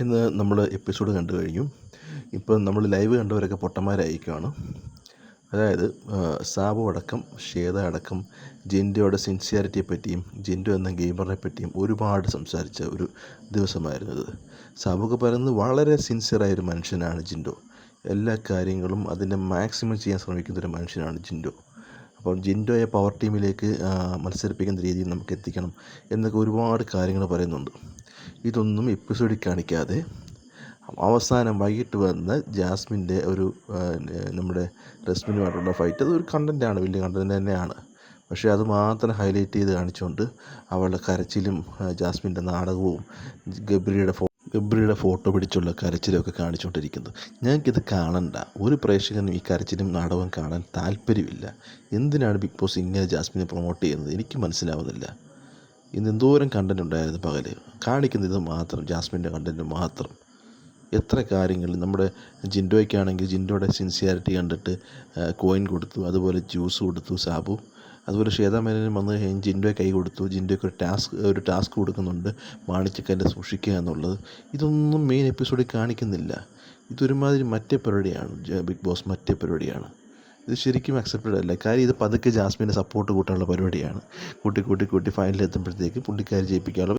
ഇന്ന് നമ്മൾ എപ്പിസോഡ് കണ്ടു കഴിഞ്ഞു. ഇപ്പം നമ്മൾ ലൈവ് കണ്ടവരൊക്കെ പൊട്ടന്മാരായിരിക്കുകയാണ്. അതായത് സാബു അടക്കം ഷേദ അടക്കം ജിൻഡോയുടെ സിൻസിയാരിറ്റിയെ പറ്റിയും ജിൻഡോ എന്ന ഗെയിമറിനെ പറ്റിയും ഒരുപാട് സംസാരിച്ച ഒരു ദിവസമായിരുന്നു അത്. സാബുക്ക് പറയുന്നത് വളരെ സിൻസിയറായ ഒരു മനുഷ്യനാണ് ജിൻഡോ. എല്ലാ കാര്യങ്ങളും അതിന്റെ മാക്സിമം ചെയ്യാൻ ശ്രമിക്കുന്ന ഒരു മനുഷ്യനാണ് ജിൻഡോ. അപ്പം ജിൻഡോയെ പവർ ടീമിലേക്ക് മത്സരിപ്പിക്കുന്ന രീതിയിൽ നമുക്ക് എത്തിക്കണം എന്നൊക്കെ ഒരുപാട് കാര്യങ്ങൾ പറയുന്നുണ്ട്. ഇതൊന്നും എപ്പിസോഡിൽ കാണിക്കാതെ അവസാനം വൈകിട്ട് വന്ന ജാസ്മിന്റെ ഒരു നമ്മുടെ റസ്മിനുമായിട്ടുള്ള ഫൈറ്റ് അതൊരു കണ്ടന്റാണ് വലിയ കണ്ടന്റ് തന്നെയാണ്. പക്ഷേ അത് മാത്രം ഹൈലൈറ്റ് ചെയ്ത് കാണിച്ചുകൊണ്ട് അവളുടെ കരച്ചിലും ജാസ്മിന്റെ നാടകവും ഗബ്രിയുടെ ഫോ ഗബ്രിയുടെ ഫോട്ടോ പിടിച്ചുള്ള കരച്ചിലൊക്കെ കാണിച്ചുകൊണ്ടിരിക്കുന്നത് ഞങ്ങൾക്കിത് കാണണ്ട. ഒരു പ്രേക്ഷകനും ഈ കരച്ചിലും നാടകവും കാണാൻ താല്പര്യമില്ല. എന്തിനാണ് ബിഗ് ബോസ് ഇങ്ങനെ ജാസ്മിനെ പ്രൊമോട്ട് ചെയ്യുന്നത്? എനിക്ക് മനസ്സിലാവുന്നില്ല. ഇന്ന് എന്തോരം കണ്ടന്റ് ഉണ്ടായിരുന്നു പകൽ കാണിക്കുന്നത് ഇത് മാത്രം ജാസ്മിന്റെ കണ്ടന്റ് മാത്രം. എത്ര കാര്യങ്ങൾ നമ്മുടെ ജിൻഡോയ്ക്കാണെങ്കിൽ ജിൻഡോയുടെ സിൻസിയാരിറ്റി കണ്ടിട്ട് കോയിൻ കൊടുത്തു അതുപോലെ ജ്യൂസ് കൊടുത്തു സാബു. അതുപോലെ ശ്വേതാ വന്നു വന്ന് കഴിഞ്ഞ് ജിൻഡോയെ കൈ കൊടുത്തു. ജിൻഡോയ്ക്ക് ഒരു ടാസ്ക് ഒരു ടാസ്ക് കൊടുക്കുന്നുണ്ട് മാണിച്ചക്കന്റെ സൂക്ഷിക്കുക എന്നുള്ളത്. ഇതൊന്നും മെയിൻ എപ്പിസോഡിൽ കാണിക്കുന്നില്ല. ഇതൊരുമാതിരി മറ്റേ പരിപാടിയാണ് ബിഗ് ബോസ് മറ്റേ പരിപാടിയാണ്. ഇത് ശരിക്കും അക്സെപ്റ്റഡ് അല്ല കാര്യം ഇത് പതുക്കെ ജാസ്മിനെ സപ്പോർട്ട് കൂട്ടാനുള്ള പരിപാടിയാണ്. കൂട്ടി കൂട്ടി കൂട്ടി ഫൈനലിൽ എത്തുമ്പോഴത്തേക്ക് പുള്ളിക്കാരി ജയിപ്പിക്കാനുള്ള